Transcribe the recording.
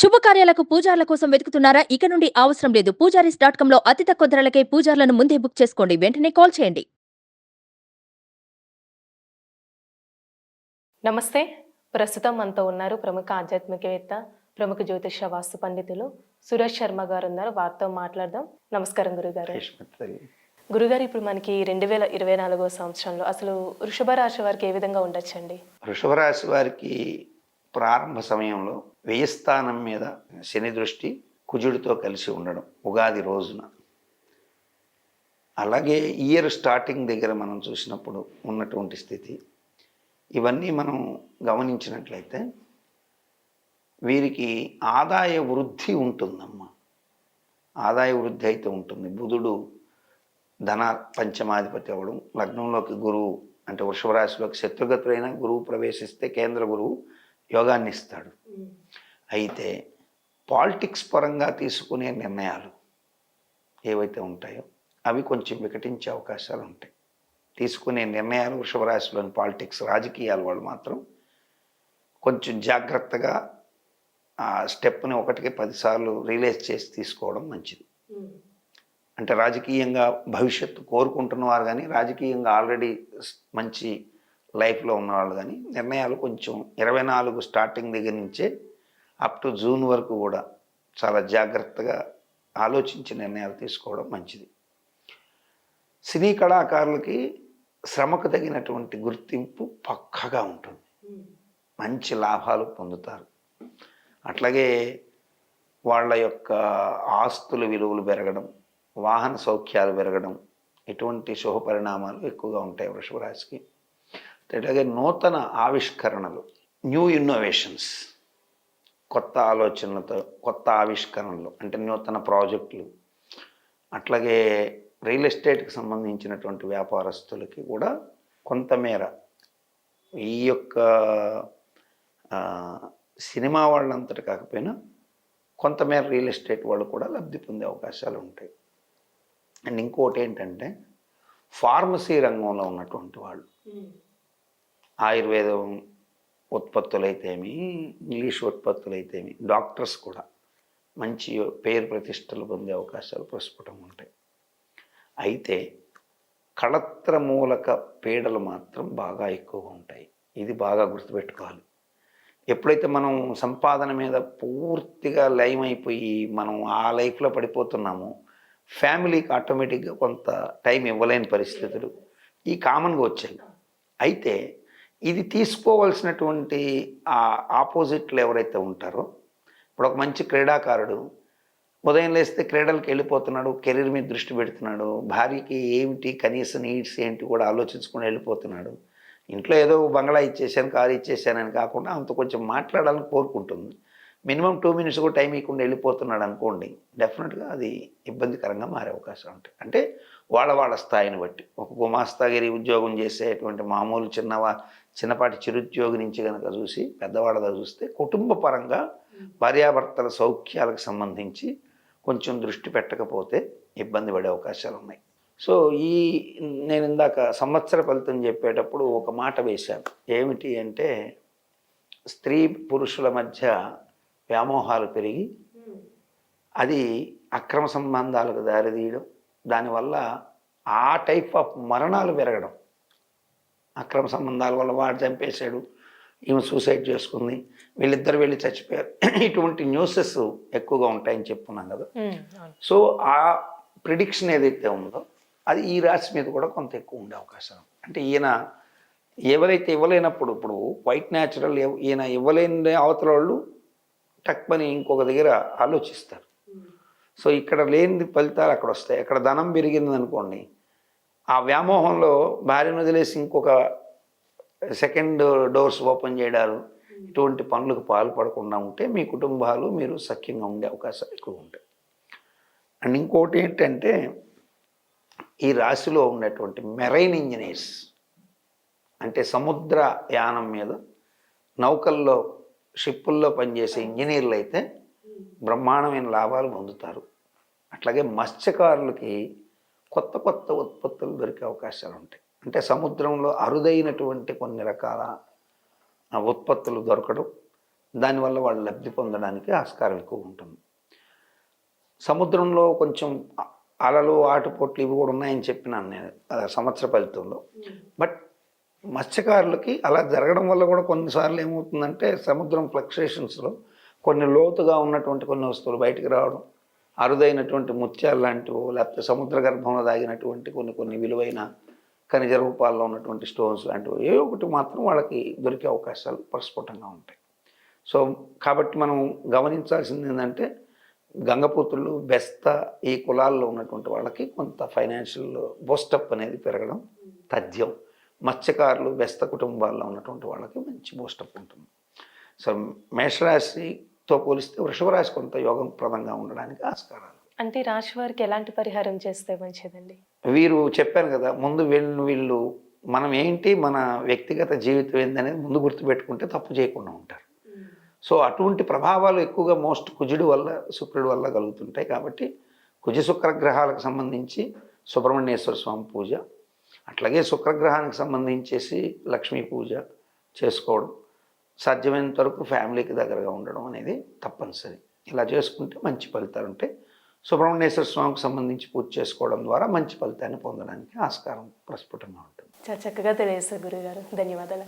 శుభకార్యాలకు పూజార్ల కోసం వెతుకుతున్నారా? ఇక నుండి అవసరం లేదు. పూజారీస్ డాట్ కాంలో అతి తక్కువ ధరలకే పూజార్లను ముందే బుక్ చేసుకోండి. వెంటనే కాల్ చేయండి. నమస్తే. ప్రస్తుతం మనతో ఉన్నారు ప్రముఖ ఆధ్యాత్మికవేత్త ప్రముఖ జ్యోతిష వాస్తు పండితులు సురేష్ శర్మ గారు ఉన్నారు. వారితో మాట్లాడదాం. నమస్కారం గురుగారు. గురుగారు ఇప్పుడు మనకి రెండు వేల ఇరవై నాలుగో సంవత్సరంలో అసలు వృషభ రాశి వారికి ఏ విధంగా ఉండొచ్చండి? వృషభ రాశి వారికి ప్రారంభ సమయంలో వ్యయస్థానం మీద శని దృష్టి కుజుడితో కలిసి ఉండడం ఉగాది రోజున. అలాగే ఇయర్ స్టార్టింగ్ దగ్గర మనం చూసినప్పుడు ఉన్నటువంటి స్థితి. ఇవన్నీ మనం గమనించినట్లయితే వీరికి ఆదాయ వృద్ధి ఉంటుందమ్మా. ఆదాయ వృద్ధి అయితే ఉంటుంది. బుధుడు ధన పంచమాధిపతి అవ్వడం లగ్నంలోకి గురువు అంటే వృషభరాశిలోకి శత్రుగతులైన గురువు ప్రవేశిస్తే కేంద్ర గురువు యోగాన్ని ఇస్తాడు అయితే పాలిటిక్స్ పరంగా తీసుకునే నిర్ణయాలు ఏవైతే ఉంటాయో అవి కొంచెం వికటించే అవకాశాలు ఉంటాయి. తీసుకునే నిర్ణయాలు వృషభ రాశిలోని పాలిటిక్స్ రాజకీయాల వాళ్ళు మాత్రం కొంచెం జాగ్రత్తగా ఆ స్టెప్ని ఒకటికి పదిసార్లు రియలైజ్ చేసి తీసుకోవడం మంచిది. అంటే రాజకీయంగా భవిష్యత్తు కోరుకుంటున్న వారు కానీ రాజకీయంగా ఆల్రెడీ మంచి లైఫ్లో ఉన్నవాళ్ళు కానీ నిర్ణయాలు కొంచెం ఇరవై నాలుగు స్టార్టింగ్ దగ్గర నుంచే అప్ టు జూన్ వరకు కూడా చాలా జాగ్రత్తగా ఆలోచించి నిర్ణయాలు తీసుకోవడం మంచిది. సినీ కళాకారులకి శ్రమకు తగినటువంటి గుర్తింపు పక్కగా ఉంటుంది. మంచి లాభాలు పొందుతారు. అట్లాగే వాళ్ళ యొక్క ఆస్తుల విలువలు పెరగడం వాహన సౌఖ్యాలు పెరగడం ఇటువంటి శుభ పరిణామాలు ఎక్కువగా ఉంటాయి వృషభరాశికి. అట్లాగే నూతన ఆవిష్కరణలు న్యూ ఇన్నోవేషన్స్ కొత్త ఆలోచనలతో కొత్త ఆవిష్కరణలు అంటే నూతన ప్రాజెక్టులు. అట్లాగే రియల్ ఎస్టేట్కి సంబంధించినటువంటి వ్యాపారస్తులకి కూడా కొంతమేర ఈ యొక్క సినిమా వాళ్ళంతటి కాకపోయినా కొంతమేర రియల్ ఎస్టేట్ వాళ్ళు కూడా లబ్ధి పొందే అవకాశాలు ఉంటాయి. అండ్ ఇంకోటి ఏంటంటే ఫార్మసీ రంగంలో ఉన్నటువంటి వాళ్ళు. ఆయుర్వేదం ఉత్పత్తులైతేమి ఇంగ్లీష్ ఉత్పత్తులైతేమి డాక్టర్స్ కూడా మంచి పేరు ప్రతిష్టలు పొందే అవకాశాలు ప్రస్ఫుటం ఉంటాయి. అయితే కళత్రమూలక పీడలు మాత్రం బాగా ఎక్కువగా ఉంటాయి. ఇది బాగా గుర్తుపెట్టుకోవాలి. ఎప్పుడైతే మనం సంపాదన మీద పూర్తిగా లయమైపోయి అయిపోయి మనం ఆ లైఫ్లో పడిపోతున్నామో ఫ్యామిలీకి ఆటోమేటిక్గా కొంత టైం ఇవ్వలేని పరిస్థితులు ఈ కామన్గా వచ్చాయి. అయితే ఇది తీసుకోవాల్సినటువంటి ఆ ఆపోజిట్లు ఎవరైతే ఉంటారో ఇప్పుడు ఒక మంచి క్రీడాకారుడు ఉదయం లేస్తే క్రీడలకు వెళ్ళిపోతున్నాడు కెరీర్ మీద దృష్టి పెడుతున్నాడు భార్యకి ఏమిటి కనీస నీడ్స్ ఏంటి కూడా ఆలోచించుకుని వెళ్ళిపోతున్నాడు. ఇంట్లో ఏదో బంగ్లా ఇచ్చేసాను కారు ఇచ్చేసానని కాకుండా అంత కొంచెం మాట్లాడాలని కోరుకుంటుంది. మినిమం టూ మినిట్స్ కూడా టైం ఇవ్వకుండా వెళ్ళిపోతున్నాడు అనుకోండి డెఫినెట్గా అది ఇబ్బందికరంగా మారే అవకాశం ఉంటాయి అంటే వాళ్ళ వాళ్ళ స్థాయిని బట్టి. ఒక గుమాస్తాగిరి ఉద్యోగం చేసేటువంటి మామూలు చిన్నవా చిన్నపాటి చిరుద్యోగి నుంచి కనుక చూసి పెద్దవాళ్ళగా చూస్తే కుటుంబ పరంగా భార్యాభర్తల సౌఖ్యాలకు సంబంధించి కొంచెం దృష్టి పెట్టకపోతే ఇబ్బంది పడే అవకాశాలు ఉన్నాయి. సో ఈ నేను ఇందాక సంవత్సర ఫలితం చెప్పేటప్పుడు ఒక మాట వేశాను. ఏమిటి అంటే స్త్రీ పురుషుల మధ్య వ్యామోహాలు పెరిగి అది అక్రమ సంబంధాలకు దారితీయడం దానివల్ల ఆ టైప్ ఆఫ్ మరణాలు పెరగడం. అక్రమ సంబంధాల వల్ల వాడు చంపేశాడు ఈమె సూసైడ్ చేసుకుంది వీళ్ళిద్దరు వెళ్ళి చచ్చిపోయారు. ఇటువంటి న్యూసెస్ ఎక్కువగా ఉంటాయని చెప్పుకున్నాం కదా. సో ఆ ప్రిడిక్షన్ ఏదైతే ఉందో అది ఈ రాశి మీద కూడా కొంత ఎక్కువ ఉండే అవకాశం. అంటే ఈయన ఎవరైతే ఇవ్వలేనప్పుడు ఇప్పుడు వైట్ న్యాచురల్ ఈయన ఇవ్వలేని అవతల వాళ్ళు టక్మని ఇంకొక దగ్గర ఆలోచిస్తారు. సో ఇక్కడ లేని ఫలితాలు అక్కడ వస్తాయి. అక్కడ ధనం పెరిగింది అనుకోండి ఆ వ్యామోహంలో భార్యను వదిలేసి ఇంకొక సెకండ్ డోర్స్ ఓపెన్ చేయడాలు ఇటువంటి పనులకు పాల్పడకుండా ఉంటే మీ కుటుంబాలు మీరు సఖ్యంగా ఉండే అవకాశాలు ఎక్కువ ఉంటాయి. అండ్ ఇంకోటి ఏంటంటే ఈ రాశిలో ఉన్నటువంటి మెరైన్ ఇంజనీర్స్ అంటే సముద్ర యానం మీద నౌకల్లో షిప్పుల్లో పనిచేసే ఇంజనీర్లు అయితే బ్రహ్మాండమైన లాభాలు పొందుతారు. అట్లాగే మత్స్యకారులకి కొత్త కొత్త ఉత్పత్తులు దొరికే అవకాశాలు ఉంటాయి. అంటే సముద్రంలో అరుదైనటువంటి కొన్ని రకాల ఉత్పత్తులు దొరకడం దానివల్ల వాళ్ళు లబ్ధి పొందడానికి ఆస్కారం ఎక్కువ ఉంటుంది. సముద్రంలో కొంచెం అలలు ఆటుపోట్లు ఇవి కూడా ఉన్నాయని చెప్పినాను నేను సంవత్సర ఫలితంలో. బట్ మత్స్యకారులకి అలా జరగడం వల్ల కూడా కొన్నిసార్లు ఏమవుతుందంటే సముద్రం ఫ్లక్చుయేషన్స్లో కొన్ని లోతుగా ఉన్నటువంటి కొన్ని వస్తువులు బయటికి రావడం అరుదైనటువంటి ముత్యాలు లాంటివో లేకపోతే సముద్ర గర్భంలో దాగినటువంటి కొన్ని కొన్ని విలువైన ఖనిజ రూపాల్లో ఉన్నటువంటి స్టోన్స్ లాంటివి ఏ ఒకటి మాత్రం వాళ్ళకి దొరికే అవకాశాలు ప్రస్ఫుటంగా ఉంటాయి. సో కాబట్టి మనం గమనించాల్సింది ఏంటంటే గంగపూతులు బెస్త ఈ కులాల్లో ఉన్నటువంటి వాళ్ళకి కొంత ఫైనాన్షియల్ బూస్టప్ అనేది పెరగడం తథ్యం. మత్స్యకారులు బెస్త కుటుంబాల్లో ఉన్నటువంటి వాళ్ళకి మంచి బూస్టప్ ఉంటుంది. సో మేషరాశితో పోలిస్తే వృషభ రాశి కొంత యోగప్రదంగా ఉండడానికి ఆస్కారాలు. అంటే రాశి వారికి ఎలాంటి పరిహారం చేస్తే మంచిదండి? వీరు చెప్పాను కదా ముందు వీళ్ళు వీళ్ళు మనం ఏంటి మన వ్యక్తిగత జీవితం ఏందనేది ముందు గుర్తుపెట్టుకుంటే తప్పు చేయకుండా ఉంటారు. సో అటువంటి ప్రభావాలు ఎక్కువగా మోస్ట్ కుజుడి వల్ల శుక్రుడి వల్ల కలుగుతుంటాయి కాబట్టి కుజ శుక్ర గ్రహాలకు సంబంధించి సుబ్రహ్మణ్యేశ్వర స్వామి పూజ అట్లాగే శుక్రగ్రహానికి సంబంధించేసి లక్ష్మీ పూజ చేసుకోవడం సాధ్యమైనంత వరకు ఫ్యామిలీకి దగ్గరగా ఉండడం అనేది తప్పనిసరి. ఇలా చేసుకుంటే మంచి ఫలితాలు ఉంటాయి. సుబ్రహ్మణ్యేశ్వర స్వామికి సంబంధించి పూజ చేసుకోవడం ద్వారా మంచి ఫలితాన్ని పొందడానికి ఆస్కారం ప్రస్ఫుటంగా ఉంటుంది. చాలా చక్కగా తెలియజేస్తారు గురుగారు. ధన్యవాదాలు